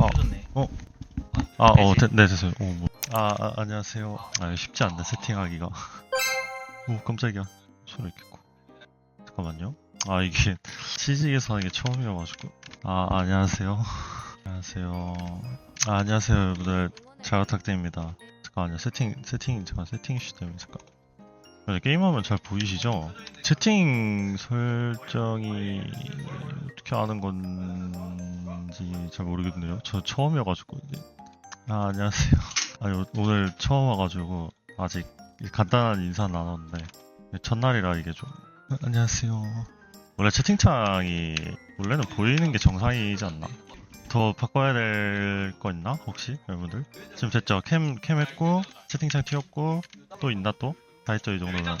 어. 해줬네. 아, 어, 되지? 네, 네, 됐어요. 어, 뭐. 아, 아, 안녕하세요. 아, 쉽지 않네, 세팅하기가. 오, 깜짝이야. 소리 켰고. 잠깐만요. 아, 이게, CG에서 하는 게 처음이어가지고. 아, 안녕하세요. 안녕하세요. 아, 안녕하세요, 여러분들. 잘 부탁드립니다. 잠깐만요. 세팅, 세팅, 잠깐, 세팅 때문에, 잠깐. 네, 게임하면 잘 보이시죠? 채팅 설정이 어떻게 하는 건 지 잘 모르겠네요. 저 처음이어가지고. 아, 안녕하세요. 아니, 오- 오늘 처음 와가지고, 아직 간단한 인사 나눴는데, 첫날이라 이게 좀. 아, 안녕하세요. 원래 채팅창이, 원래는 보이는 게 정상이지 않나? 더 바꿔야 될 거 있나? 혹시? 여러분들? 지금 됐죠? 캠, 캠 했고, 채팅창 튀었고, 또 있나 또? 다 했죠, 이 정도면.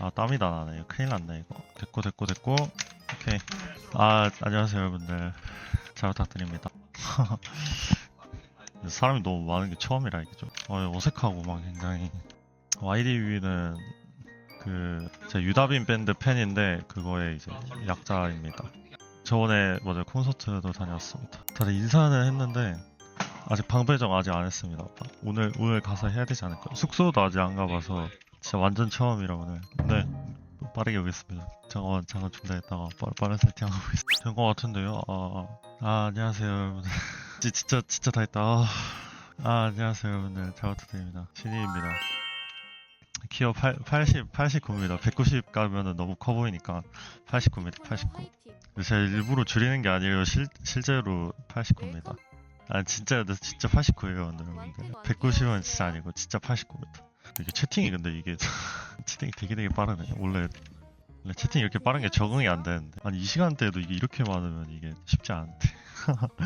아, 땀이 다 나네. 큰일 났네, 이거. 됐고, 됐고, 됐고. 오케이. 아, 안녕하세요, 여러분들. 잘 부탁드립니다. 사람이 너무 많은 게 처음이라 이게 좀 어, 어색하고 막 굉장히 YDV는 그 제가 유다빈 밴드 팬인데 그거의 이제 약자입니다. 저번에 맞아 콘서트도 다녔습니다. 다들 인사는 했는데 아직 방배정 아직 안 했습니다. 오늘 오늘 가서 해야 되지 않을까? 숙소도 아직 안 가봐서 진짜 완전 처음이라 오늘. 네 빠르게 오겠습니다. 잠깐만 잠깐 준비했다가 빠른, 빠른 세팅하고 있습니다. 된 것 같은데요. 아, 아 안녕하세요 여러분들. 지- 진짜 진짜 다 했다. 아, 아, 안녕하세요 여러분들 잘 부탁드립니다. 신이입니다. 키어 8, 80 89입니다. 190 가면은 너무 커 보이니까 89입니다. 89. 제가 일부러 줄이는 게 아니에요. 실 실제로 89입니다. 아 진짜 나 진짜 89예요 여러분들. 190은 진짜 아니고 진짜 89입니다. 이게 채팅이 근데 이게 채팅이 되게 되게 빠르네. 원래 원래 채팅 이렇게 빠른 게 적응이 안 되는데 아니 이 시간대에도 이게 이렇게 많으면 이게 쉽지 않은데.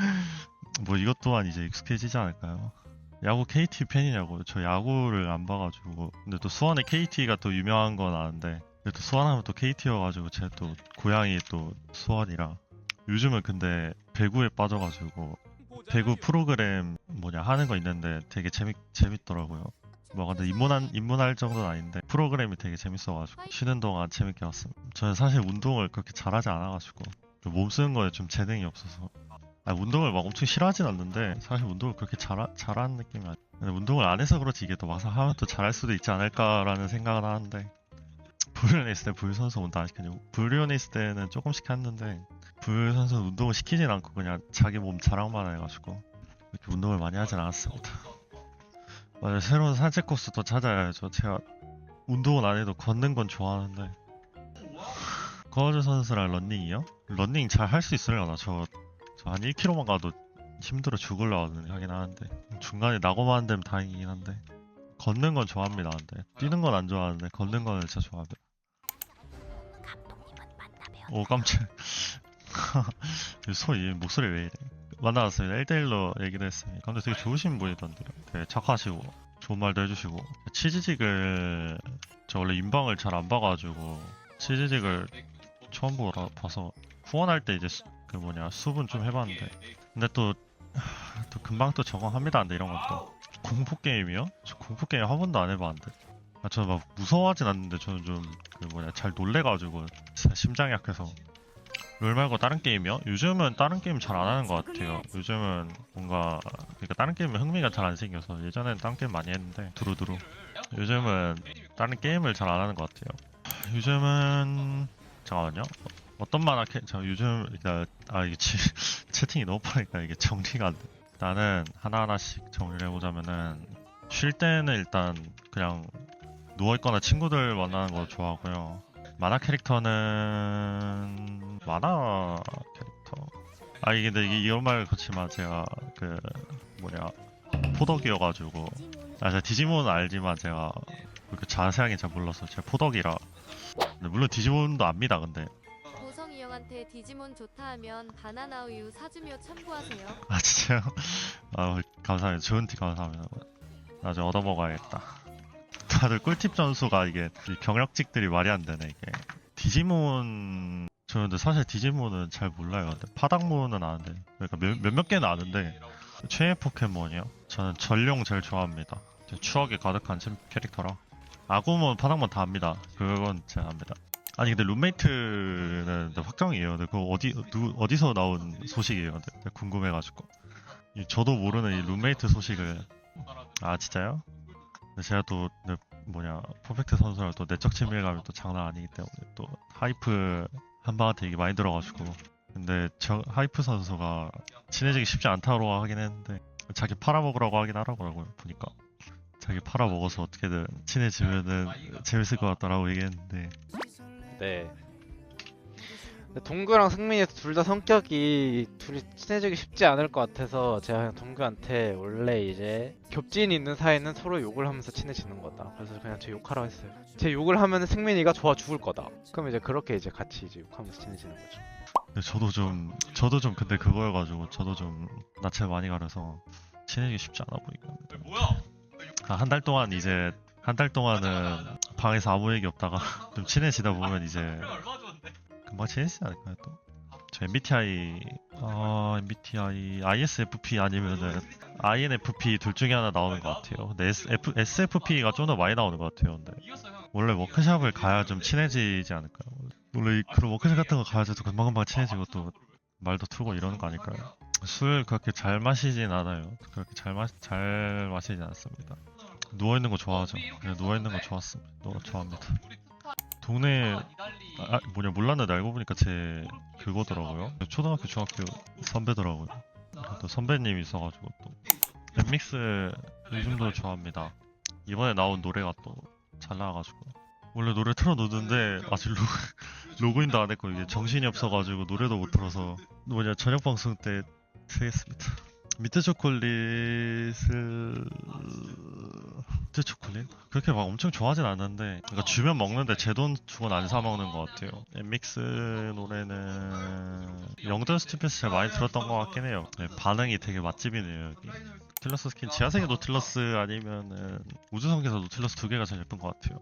뭐 이것 또한 이제 익숙해지지 않을까요? 야구 KT 팬이냐고 저 야구를 안 봐가지고 근데 또 수원에 KT가 또 유명한 건 아는데 근데 또 수원하면 또 KT여가지고 제 또 고향이 또 수원이라 요즘은 근데 배구에 빠져가지고 배구 프로그램 뭐냐 하는 거 있는데 되게 재밌 재밌더라고요. 뭐 근데 입문한 입문할 정도는 아닌데 프로그램이 되게 재밌어가지고 쉬는 동안 재밌게 봤습니다. 저는 사실 운동을 그렇게 잘하지 않아가지고 몸 쓰는 거에 좀 재능이 없어서 아, 운동을 막 엄청 싫어하진 않는데 사실 운동을 그렇게 잘 잘하는 느낌이. 근데 운동을 안 해서 그렇지 이게 또 막상 하면 또 잘할 수도 있지 않을까라는 생각을 하는데 불륜에 있을 때 불 선수 운동 안 시켜주고 불륜에 있을 때는 조금씩 했는데 불 선수는 운동을 시키진 않고 그냥 자기 몸 자랑만 해가지고 이렇게 운동을 많이 하진 않았습니다. 맞아요. 새로운 산책 코스도 찾아야죠. 제가 운동은 안 해도 걷는 건 좋아하는데 거즈 선수랑 런닝이요? 런닝 잘 할 수 있으려나? 저 저 한 1km만 가도 힘들어 죽을라 하긴 하는데 중간에 낙오만 되면 다행이긴 한데 걷는 건 좋아합니다 근데 뛰는 건 안 좋아하는데 걷는 거는 진짜 좋아합니다 오 깜짝 소리 목소리 왜 이래 만나봤습니다. 1대1로 얘기를 했어요 근데 되게 좋으신 분이던데요. 되게 착하시고 좋은 말도 해주시고. 치즈직을 저 원래 인방을 잘 안 봐가지고 치즈직을 처음 보라 봐서 후원할 때 이제 수- 그 뭐냐 수분 좀 해봤는데. 근데 또, 하, 또 금방 또 적응합니다. 근데 이런 것도. 공포 게임이요? 저 공포 게임 한 번도 안 해봤는데. 아, 저는 막 무서워하진 않는데 저는 좀 그 뭐냐 잘 놀래가지고 심장이 약해서 롤 말고 다른 게임이요? 요즘은 다른 게임 잘 안 하는 것 같아요 요즘은 뭔가 그러니까 다른 게임에 흥미가 잘 안 생겨서 예전에는 다른 게임 많이 했는데 두루두루 요즘은 다른 게임을 잘 안 하는 것 같아요 요즘은 잠깐만요 어떤 만화 캐, 저 요즘, 그러니까, 아, 이게 치, 채팅이 너무 빠르니까 이게 정리가 안 돼. 일단은 하나 하나씩 정리를 해보자면은, 쉴 때는 일단 그냥 누워 있거나 친구들 만나는 거 좋아하고요. 만화 캐릭터는, 만화 캐릭터. 아, 이게 근데 이게 이런 말 그렇지만 제가 그, 뭐냐, 포덕이어가지고, 아, 제가 디지몬은 알지만 제가 그렇게 자세하게 잘 몰라서 제가 포덕이라. 근데 물론 디지몬도 압니다, 근데. 보성이 형한테 디지몬 좋다 하면 바나나 우유 사주며 참고하세요. 아 진짜요? 아 감사합니다. 좋은 팁 감사합니다. 나중에 얻어먹어야겠다. 다들 꿀팁 전수가 이게 이 경력직들이 말이 안 되네 이게. 디지몬 저 근데 사실 디지몬은 잘 몰라요. 파닥몬은 아는데 그러니까 몇, 몇몇 개는 아는데 최애 포켓몬이요? 저는 전룡 제일 좋아합니다. 제 추억에 가득한 챔- 캐릭터라. 아구몬, 파닥몬 다 압니다. 그건 제가 압니다. 아니 근데 룸메이트는 확정이에요. 근데 그거 어디 누, 어디서 나온 소식이에요? 근데 궁금해가지고. 이 저도 모르는 이 룸메이트 소식을 아 진짜요? 제가 또 네, 뭐냐 퍼펙트 선수랑 또 내적 친밀감이 또 장난 아니기 때문에 또 하이프 한 방한테 얘기 많이 들어가지고. 근데 저 하이프 선수가 친해지기 쉽지 않다고 하긴 했는데 자기 팔아먹으라고 하긴 하라고요 보니까 자기 팔아먹어서 어떻게든 친해지면은 재밌을 것 같다라고 얘기했는데. 네. 근데 동규랑 승민이 둘 다 성격이 둘이 친해지기 쉽지 않을 것 같아서 제가 그냥 동규한테 원래 이제 겹지인이 있는 사이는 서로 욕을 하면서 친해지는 거다. 그래서 그냥 제 욕하라고 했어요. 제 욕을 하면 승민이가 좋아 죽을 거다. 그럼 이제 그렇게 이제 같이 이제 욕하면서 친해지는 거죠. 근데 저도 좀 저도 좀 근데 그거여가지고 저도 좀 낯을 많이 가려서 친해지기 쉽지 않아 보니까 한달 동안 이제 한 달 동안은 방에서 아무 얘기 없다가 좀 친해지다 보면 이제 금방 친해지지 않을까요 또? 저 MBTI 어 MBTI ISFP 아니면은 INFP 둘 중에 하나 나오는 것 같아요. 근데 SF, SFP가 좀 더 많이 나오는 것 같아요. 근데 원래 워크샵을 가야 좀 친해지지 않을까요? 원래 이- 그런 워크숍 같은 거 가야지 또 금방금방 친해지고 또 말도 틀고 이러는 거 아닐까요? 술 그렇게 잘 마시진 않아요. 그렇게 잘, 마, 잘 마시진 않습니다. 누워있는 거 좋아하죠. 그냥 누워있는 거 좋았습니다. 좋아합니다. 동네, 아, 아, 뭐냐, 몰랐는데 알고 보니까 제 그거더라고요. 초등학교, 중학교 선배더라고요. 또 선배님이 있어가지고 또. 넷믹스 요즘도 좋아합니다. 이번에 나온 노래가 또 잘 나와가지고. 원래 노래 틀어놓는데 아직 로, 로그인도 안 했고 이게 정신이 없어가지고 노래도 못 틀어서 뭐냐 저녁 방송 때 쓰겠습니다. 미트 초콜릿을 미트 초콜릿? 그렇게 막 엄청 좋아하진 않는데 그러니까 주면 먹는데 제 돈 주고는 안사 먹는 것 같아요. 엠믹스 노래는 영전 스튜디오에서 제일 많이 들었던 것 같긴 해요. 네, 반응이 되게 맛집이네요 여기. 노틸러스 스킨 지하세계 노틸러스 아니면은 우주성계에서 노틸러스 두 개가 제일 예쁜 것 같아요.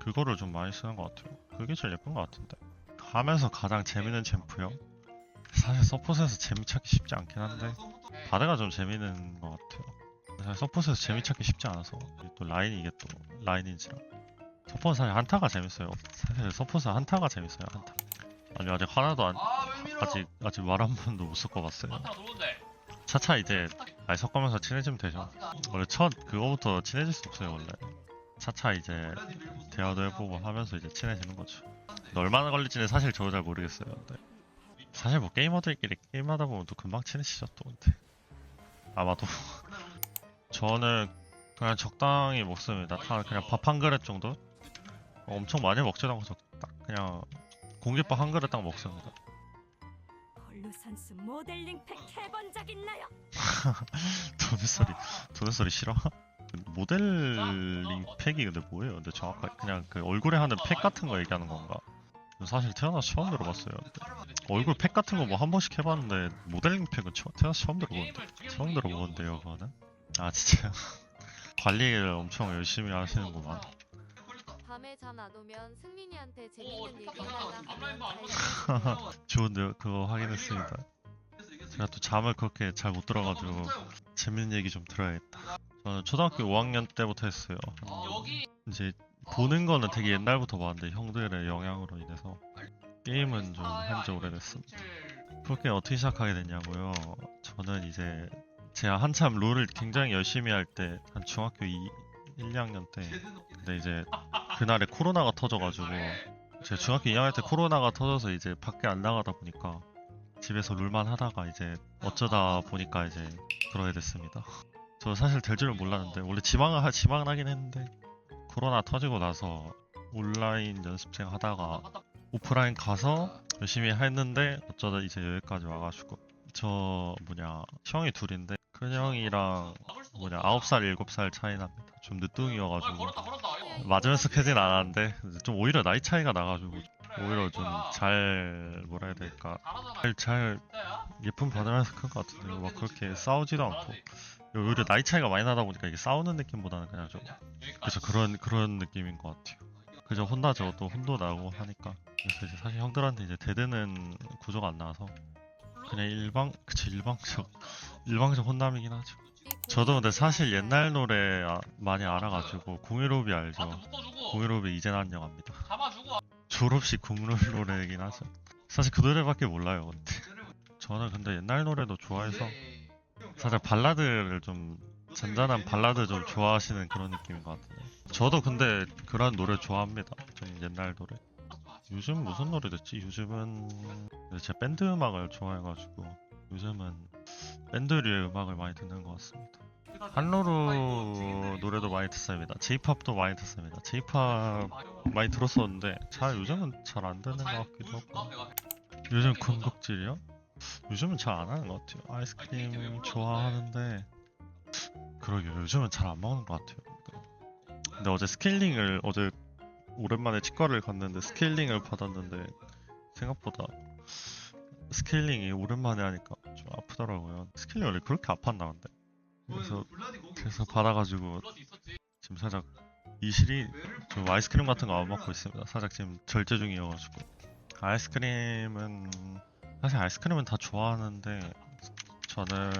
그거를 좀 많이 쓰는 것 같아요. 그게 제일 예쁜 것 같은데. 하면서 가장 재밌는 챔프요? 사실 서폿에서 재미 찾기 쉽지 않긴 한데 바드가 좀 재밌는 것 같아요. 서폿에서 재미 찾기 쉽지 않아서 또 라인이 이게 또 라인인지라 서폿은 사실 한타가 재밌어요. 사실 서폿은 한타가 재밌어요. 한타. 아니 아직 하나도 안 아직 아직 말 한 번도 못 섞어봤어요. 차차 이제 아니 섞으면서 친해지면 되죠. 원래 첫 그거부터 친해질 수 없어요 원래. 차차 이제 대화도 해보고 하면서 이제 친해지는 거죠. 근데 얼마나 걸릴지는 사실 저도 잘 모르겠어요. 근데 사실 뭐 게이머들끼리 게임하다 보면 또 금방 친해지죠 또 근데 아마도 저는 그냥 적당히 먹습니다. 다 그냥 밥 한 그릇 정도? 엄청 많이 먹지도 않고 저- 딱 그냥 공깃밥 한 그릇 딱 먹습니다. 홀루 선수 모델링 팩 해본 적 있나요? 도는 소리 도는 소리 싫어? 모델링 팩이 근데 뭐예요? 근데 정확하게 그냥 그 얼굴에 하는 팩 같은 거 얘기하는 건가? 사실 태어나서 처음 들어봤어요. 얼굴 팩 같은 거 뭐 한 번씩 해봤는데 모델링 팩은 처, 태어나서 처음 들어보는데 처음 들어보는데요 그거는? 아 진짜요? 관리를 엄청 열심히 하시는구만. 밤에 잠 안 오면 승민이한테 재밌는 얘기 하나 좋은데요? 그거 확인했습니다. 제가 또 잠을 그렇게 잘 못 들어가지고 재밌는 얘기 좀 들어야겠다. 저는 초등학교 5학년 때부터 했어요. 이제 보는 거는 되게 옛날부터 봤는데 형들의 영향으로 인해서 게임은 좀 한 지 오래됐습니다. 그렇게 어떻게 시작하게 됐냐고요? 저는 이제 제가 한참 롤을 굉장히 열심히 할 때 한 중학교 2, 1, 2학년 때 근데 이제 그날에 코로나가 터져가지고 제가 중학교 2학년 때 코로나가 터져서 이제 밖에 안 나가다 보니까 집에서 룰만 하다가 이제 어쩌다 보니까 이제 그러게 됐습니다. 저 사실 될 줄은 몰랐는데 원래 지망을 하, 지망을 하긴 했는데 코로나 터지고 나서 온라인 연습생 하다가 오프라인 가서 열심히 했는데 어쩌다 이제 여기까지 와가지고 저 뭐냐 형이 둘인데 큰 형이랑 뭐냐 9살 7살 차이 납니다. 좀 늦둥이여가지고. 맞으면서 캐진 않았는데 좀 오히려 나이 차이가 나가지고 오히려 좀 잘 뭐라 해야 될까. 잘, 잘 예쁨 받으면서 큰 것 같은데 막 그렇게 싸우지도 않고. 오히려 나이 차이가 많이 나다 보니까 이게 싸우는 느낌보다는 그냥 좀 그죠 그런 그런 느낌인 것 같아요. 그저 혼나죠. 또 혼도 나고 하니까. 그래서 사실 형들한테 이제 대드는 구조가 안 나와서 그냥 일방 그쵸 일방적 일방적 혼남이긴 하죠. 저도 근데 사실 옛날 노래 아- 많이 알아가지고 공유로비 알죠? 공유로비 이젠 안녕합니다. 졸업식 국룰 노래이긴 하죠. 사실 그 노래밖에 몰라요. 근데 저는 근데 옛날 노래도 좋아해서 살짝 발라드를 좀 잔잔한 발라드 좀 좋아하시는 그런 느낌인 것 같은데. 저도 근데 그런 노래 좋아합니다. 좀 옛날 노래. 요즘 무슨 노래 듣지? 요즘은 제 밴드 음악을 좋아해가지고 요즘은 밴드류의 음악을 많이 듣는 것 같습니다. 한로루 노래도 많이 듣습니다. J-팝도 많이 듣습니다. J-팝 많이 들었었는데 잘 요즘은 잘 안 되는 것 같기도 하고. 요즘 군곡질이요? 요즘은 잘 안 하는 것 같아요. 아이스크림 좋아하는데 그러게요. 요즘은 잘 안 먹는 것 같아요. 근데 어제 스케일링을 어제 오랜만에 치과를 갔는데 스케일링을 받았는데 생각보다 스케일링이 오랜만에 하니까 좀 아프더라고요. 스케일링 원래 그렇게 아팠나 근데. 그래서 그래서 받아가지고 지금 살짝 이실이 좀 아이스크림 같은 거 안 먹고 있습니다. 살짝 지금 절제 중이어가지고 아이스크림은 사실 아이스크림은 다 좋아하는데 저는,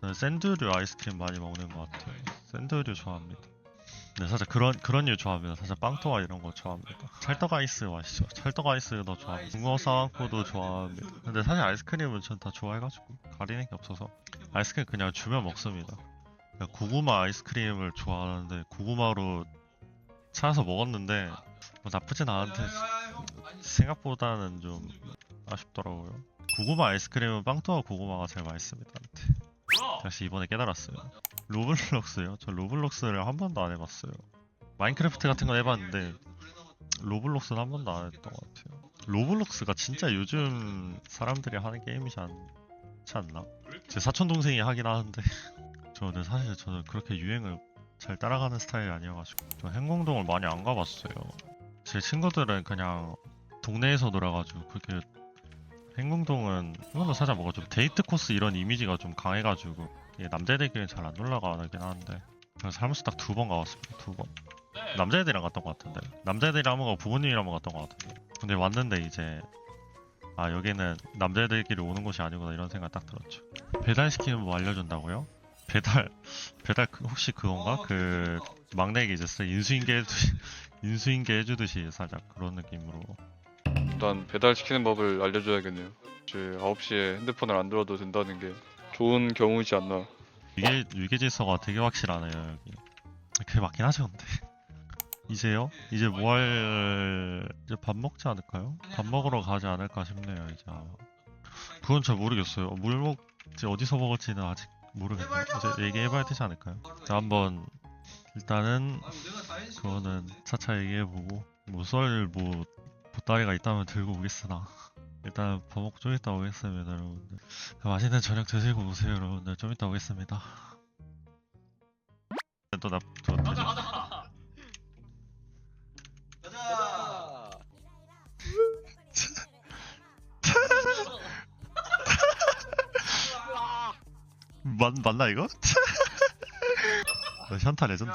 저는 샌드류 아이스크림 많이 먹는 것 같아요. 샌드류 좋아합니다. 네, 살짝 그런 그런 류 좋아합니다. 살짝 빵토와 이런 거 좋아합니다. 찰떡 아이스 아시죠? 찰떡 아이스도 좋아합니다. 붕어 사와코도 좋아합니다. 근데 사실 아이스크림은 전 다 좋아해가지고 가리는 게 없어서 아이스크림 그냥 주면 먹습니다. 그냥 고구마 아이스크림을 좋아하는데 고구마로 찾아서 먹었는데 뭐 나쁘진 않은데 생각보다는 좀 아쉽더라고요. 고구마 아이스크림은 빵토와 고구마가 제일 맛있습니다. 다시 이번에 깨달았어요. 로블록스요? 저 로블록스를 한 번도 안 해봤어요. 마인크래프트 같은 건 해봤는데 로블록스는 한 번도 안 했던 것 같아요. 로블록스가 진짜 요즘 사람들이 하는 게임이지 않지 않나? 제 사촌 동생이 하긴 하는데 저는 사실 저는 그렇게 유행을 잘 따라가는 스타일이 아니어가지고 저 행궁동을 많이 안 가봤어요. 제 친구들은 그냥 동네에서 놀아가지고 그렇게 행궁동은 행궁동 살짝 뭐가 좀 데이트 코스 이런 이미지가 좀 강해가지고 이게 남자애들끼리는 잘안 올라가긴 하는데 그래서 살면서 딱 두 번 가봤습니다. 두 번. 남자애들이랑 갔던 것 같은데 남자애들이랑 한번 가고 부모님이랑 한번 갔던 것 같은데 근데 왔는데 이제 아 여기는 남자애들끼리 오는 곳이 아니구나 이런 생각 딱 들었죠. 배달시키면 뭐 알려준다고요? 배달 배달 그- 혹시 그건가? 그 막내에게 이제 살 인수인계 해주듯이 인수인계 해주듯이 살짝 그런 느낌으로 일단 배달시키는 법을 알려줘야겠네요. 이제 9시에 핸드폰을 안 들어도 된다는 게 좋은 경우이지 않나. 위계 위계 질서가 되게 확실하네요 여기. 그게 맞긴 하죠 근데. 이제요? 이제 뭐할 이제 밥 먹지 않을까요? 밥 먹으러 가지 않을까 싶네요 이제. 아마. 그건 잘 모르겠어요. 물 먹지 어디서 먹을지는 아직 모르겠네요. 이제 얘기해봐야 되지 않을까요? 자 한번 일단은 그거는 차차 얘기해보고 뭐썰뭐 보따리가 있다면 들고 오겠으나 일단 밥 먹고 좀 이따 오겠습니다 여러분들. 맛있는 저녁 드시고 오세요 여러분들. 좀 이따 오겠습니다. 또나 또, 가자 가자. 맞, 맞나 이거? 나 현타 레전드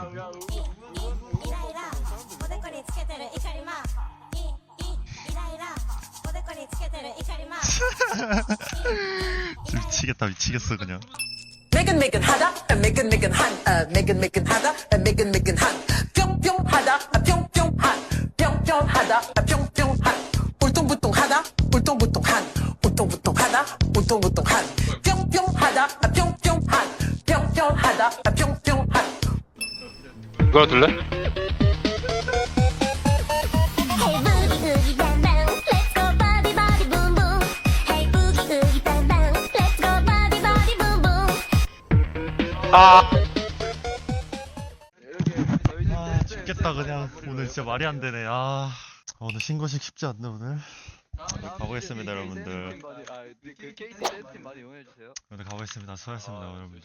미치겠다 미치겠어 그냥. Megan Megan 하다 Megan Megan 한 아, Megan Megan 하다 Megan Megan 한. 뿅뿅 하다 아, 뿅뿅 한. 뿅뿅 하다 아, 뿅뿅 한. 울퉁불퉁 하다 울퉁불퉁 한. 울퉁불퉁 하다 울퉁불퉁 한. 뿅뿅 하다 아, 뿅뿅 한. 뿅뿅 하다 아, 뿅뿅 한. 이거 들래? 아! 아 죽겠다 그냥. 오늘 진짜 말이 안 되네. 아 오늘 신고식 쉽지 않네 오늘. 가보겠습니다 여러분들. 그 많이 이용해 주세요. 오늘 가보겠습니다. 수고하셨습니다 여러분들